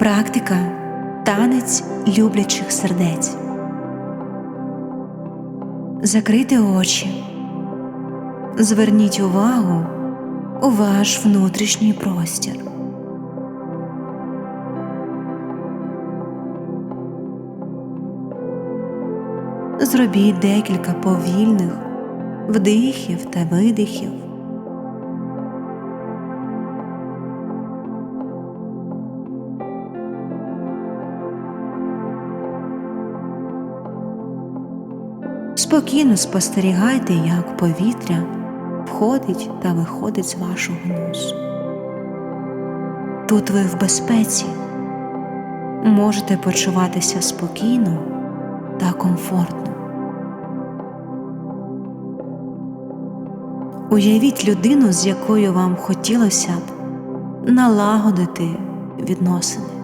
Практика танець люблячих сердець. Закрийте очі. Зверніть увагу у ваш внутрішній простір. Зробіть декілька повільних вдихів та видихів. Спокійно спостерігайте, як повітря входить та виходить з вашого носу. Тут ви в безпеці, можете почуватися спокійно та комфортно. Уявіть людину, з якою вам хотілося б налагодити відносини.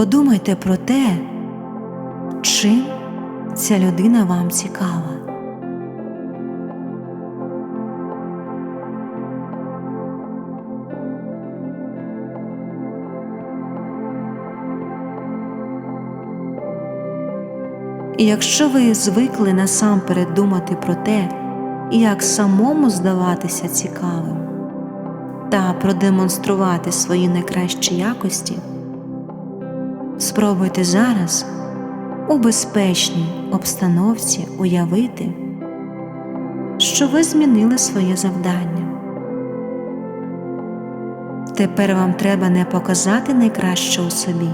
Подумайте про те, чим ця людина вам цікава. І якщо ви звикли насамперед думати про те, як самому здаватися цікавим та продемонструвати свої найкращі якості, спробуйте зараз у безпечній обстановці уявити, що ви змінили своє завдання. Тепер вам треба не показати найкраще у собі,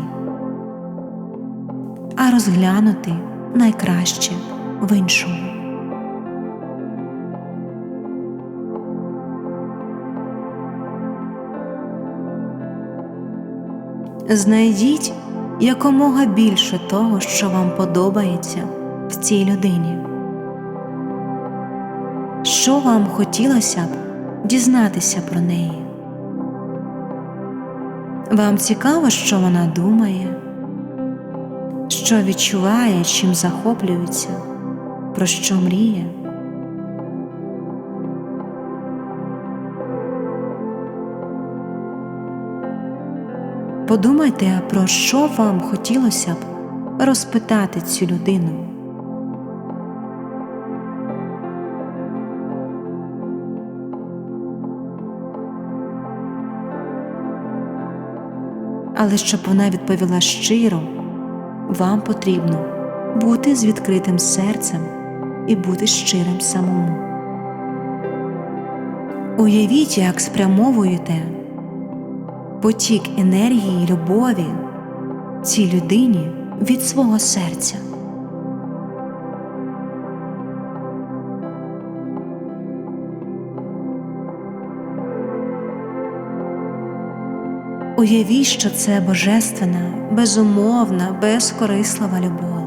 а розглянути найкраще в іншому. Знайдіть якомога більше того, що вам подобається в цій людині. Що вам хотілося б дізнатися про неї? Вам цікаво, що вона думає, що відчуває, чим захоплюється, про що мріє? Подумайте, про що вам хотілося б розпитати цю людину. Але щоб вона відповіла щиро, вам потрібно бути з відкритим серцем і бути щирим самому. Уявіть, як спрямовуєте потік енергії любові цій людині від свого серця. Уявіть, що це божественна, безумовна, безкорислива любов.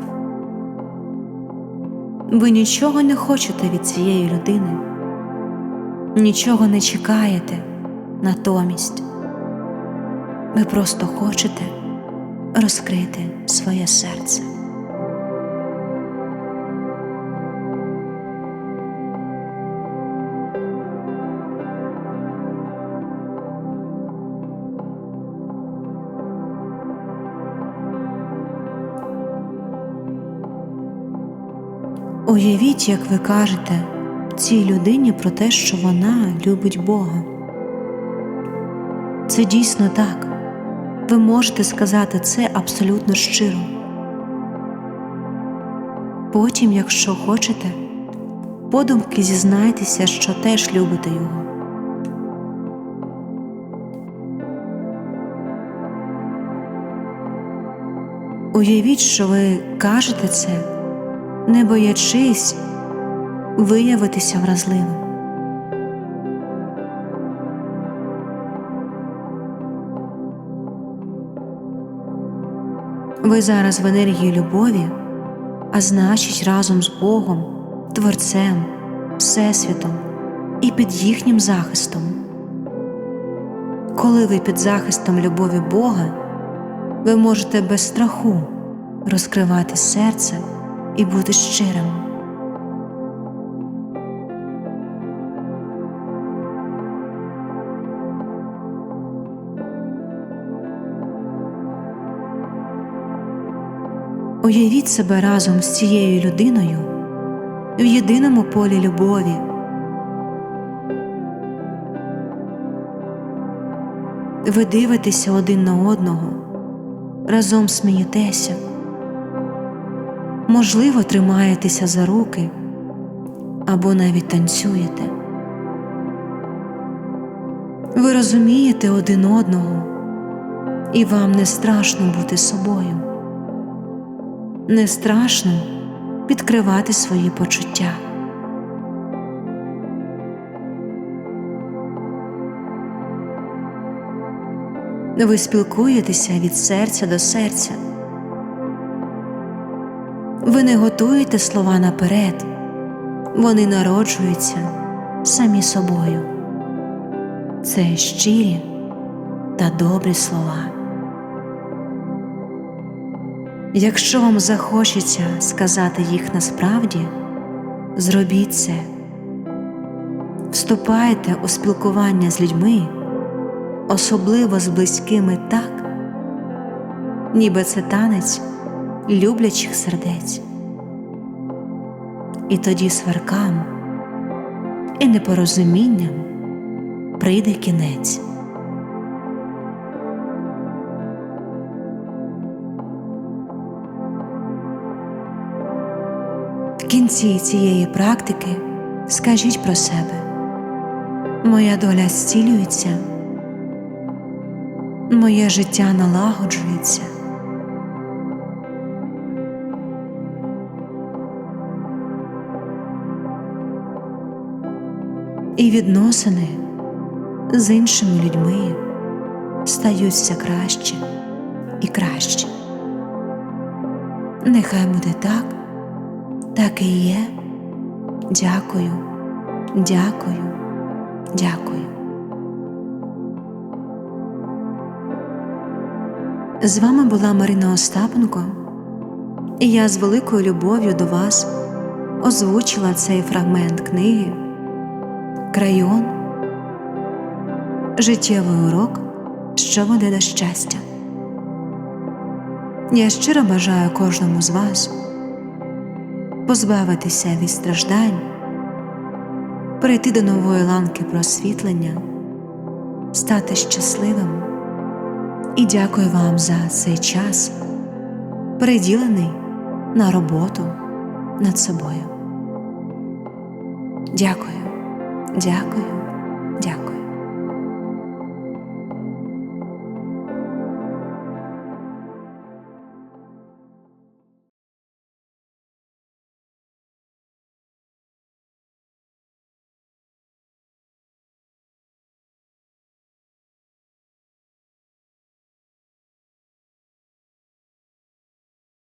Ви нічого не хочете від цієї людини, нічого не чекаєте натомість. Ви просто хочете розкрити своє серце. Уявіть, як ви кажете цій людині про те, що вона любить Бога. Це дійсно так. Ви можете сказати це абсолютно щиро. Потім, якщо хочете, подумки зізнайтеся, що теж любите його. Уявіть, що ви кажете це, не боячись виявитися вразливим. Ви зараз в енергії любові, а значить, разом з Богом, Творцем, Всесвітом і під їхнім захистом. Коли ви під захистом любові Бога, ви можете без страху розкривати серце і бути щирим. Уявіть себе разом з цією людиною в єдиному полі любові. Ви дивитеся один на одного, разом смієтеся, можливо, тримаєтеся за руки або навіть танцюєте. Ви розумієте один одного, і вам не страшно бути собою, не страшно підкривати свої почуття. Ви спілкуєтеся від серця до серця. Ви не готуєте слова наперед, вони народжуються самі собою. Це щирі та добрі слова. Якщо вам захочеться сказати їх насправді, зробіть це. Вступайте у спілкування з людьми, особливо з близькими так, ніби це танець люблячих сердець. І тоді сваркам і непорозумінням прийде кінець. Кінці цієї практики скажіть про себе моя доля зцілюється, моє життя налагоджується. І відносини з іншими людьми стають все краще і краще. Нехай буде так, так і є. Дякую, дякую, дякую. З вами була Марина Остапенко, і я з великою любов'ю до вас озвучила цей фрагмент книги Крайон Життєвий урок, що веде до щастя. Я щиро бажаю кожному з вас позбавитися від страждань, перейти до нової ланки просвітлення, стати щасливим і дякую вам за цей час, приділений на роботу над собою. Дякую, дякую, дякую.